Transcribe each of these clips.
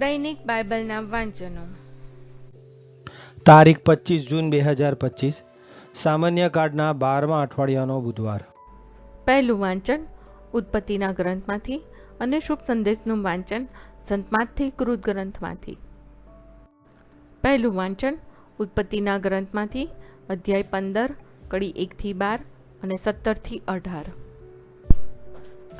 દૈનિક બાઇબલના વાંચનો. તારીખ પચીસ જૂન બે હજાર પચીસ સામાન્ય કાર્ડના બારમા અઠવાડિયાનો બુધવાર. પહેલું વાંચન ઉત્પત્તિના ગ્રંથમાંથી અને શુભ સંદેશનું વાંચન સંતમાંથી કૃત ગ્રંથમાંથી. પહેલું વાંચન ઉત્પત્તિના ગ્રંથમાંથી અધ્યાય પંદર કડી એકથી બાર અને સત્તરથી અઢાર.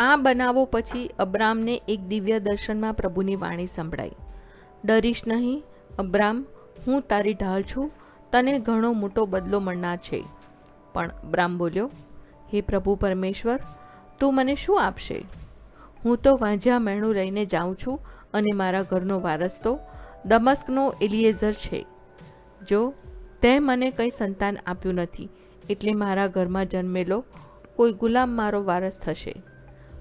આ બનાવો પછી અબ્રામને એક દિવ્ય દર્શનમાં પ્રભુની વાણી સંભળાઈ. ડરીશ નહીં, અબ્રામ, હું તારી ઢાળ છું, તને ઘણો મોટો બદલો મળનાર છે. પણ અબ્રામ બોલ્યો, હે પ્રભુ પરમેશ્વર, તું મને શું આપશે? હું તો વાંઝા મેણું લઈને જાઉં છું અને મારા ઘરનો વારસ તો દમસ્કનો એલિયેઝર છે. જો તે મને કંઈ સંતાન આપ્યું નથી, એટલે મારા ઘરમાં જન્મેલો કોઈ ગુલામ મારો વારસ થશે.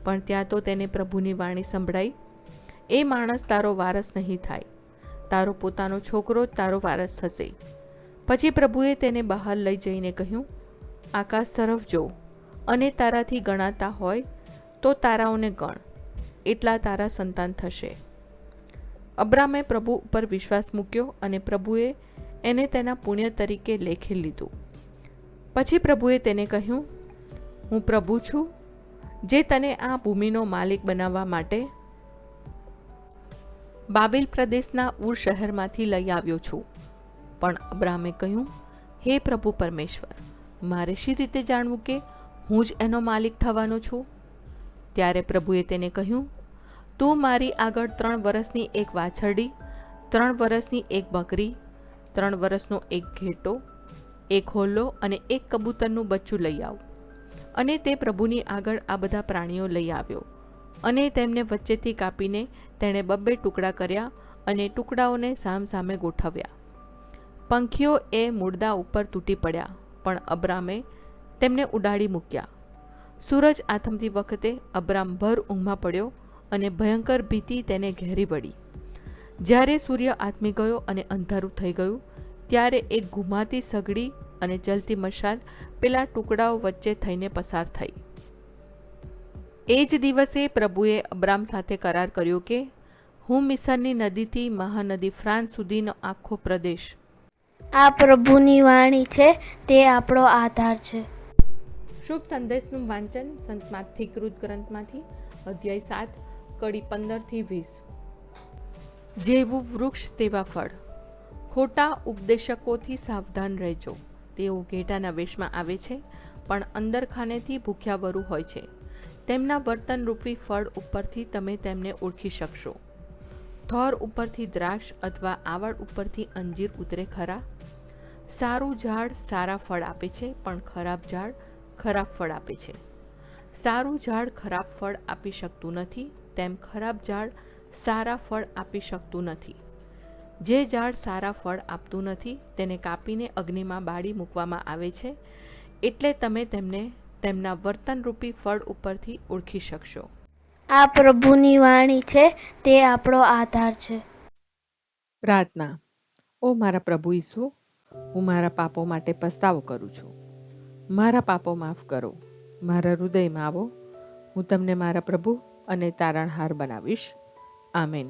પણ ત્યાં તો તેને પ્રભુની વાણી સંભળાઈ, એ માણસ તારો વારસ નહીં થાય. તારો પોતાનો છોકરો જ તારો વારસ થશે. પછી પ્રભુએ તેને બહાર લઈ જઈને કહ્યું, આકાશ તરફ જો. અને તારાથી ગણાતા હોય તો તારાઓને ગણ. એટલા તારા સંતાન થશે. અબ્રામે પ્રભુ ઉપર વિશ્વાસ મૂક્યો અને પ્રભુએ એને તેના પુણ્ય તરીકે લેખી લીધું. પછી પ્રભુએ તેને કહ્યું, હું પ્રભુ છું. જે તને આ ભૂમિનો માલિક બનાવવા માટે બાબેલ પ્રદેશના ઉર શહેરમાંથી લઈ આવ્યો છું. પણ અબ્રાહમે કહ્યું, હે પ્રભુ પરમેશ્વર, મારે શી રીતે જાણવું કે હું જ એનો માલિક થવાનો છું? ત્યારે પ્રભુએ તેને કહ્યું, તું મારી આગળ ત્રણ વર્ષની એક વાછરડી, ત્રણ વર્ષની એક બકરી, ત્રણ વર્ષનો એક ઘેટો, એક હોલ્લો અને એક કબૂતરનું બચ્ચું લઈ આવ. અને તે પ્રભુની આગળ આ બધા પ્રાણીઓ લઈ આવ્યો. અને તેમને વચ્ચેથી કાપીને તેણે બબ્બે ટુકડા કર્યા અને ટુકડાઓને સામ સામે ગોઠવ્યા. પંખીઓ એ મૂળદા ઉપર તૂટી પડ્યા, પણ અબ્રામે તેમને ઉડાડી મૂક્યા. સૂરજ આથમતી વખતે અબ્રામ ભર ઊંઘમાં પડ્યો અને ભયંકર ભીતિ તેને ઘેરી વળી. જ્યારે સૂર્ય આથમી ગયો અને અંધારું થઈ ગયું, ત્યારે એક ગુમાતી સગડી અને જલતી મશાલ પેલા ટુકડાઓ વચ્ચે થઈને પસાર થઈ. એ જ દિવસે પ્રભુએ અબ્રામ સાથે કરાર કર્યો કે હું મિસરની નદીથી મહાનદી ફ્રાન્સ સુધીનો આખો પ્રદેશ. આ પ્રભુની વાણી છે તે આપણો આધાર છે. શુભ સંદેશનું વાંચન સંત માથી કૃત ગ્રંથમાંથી અધ્યાય સાત કડી પંદરથી વીસ. જેવું વૃક્ષ તેવા ફળ ખોટા ઉપદેશકોથી સાવધાન રહેજો. તેઓ ઘેટાના વેશમાં આવે છે, પણ અંદર ખાનેથી ભૂખ્યાવરું હોય છે. તેમના વર્તનરૂપી ફળ ઉપરથી તમે તેમને ઓળખી શકશો. થોર ઉપરથી દ્રાક્ષ અથવા આવડ ઉપરથી અંજીર ઉતરે ખરા? સારું ઝાડ સારા ફળ આપે છે, પણ ખરાબ ઝાડ ખરાબ ફળ આપે છે. સારું ઝાડ ખરાબ ફળ આપી શકતું નથી, તેમ ખરાબ ઝાડ સારા ફળ આપી શકતું નથી. જે ઝાડ સારા ફળ આપતું નથી તેને કાપીને અગ્નિમાં બાળી મૂકવામાં આવે છે એટલે તમે તેમને તેમના વર્તનરૂપી ફળ ઉપરથી ઓળખી શકશો. આ પ્રભુની વાણી છે તે આપણો આધાર છે. પ્રાર્થના. ઓ મારા પ્રભુ ઈસુ હું મારા પાપો માટે પસ્તાવો કરું છું. મારા પાપો માફ કરો. મારા હૃદયમાં આવો. હું તમને મારા પ્રભુ અને તારણહાર બનાવીશ. આમેન.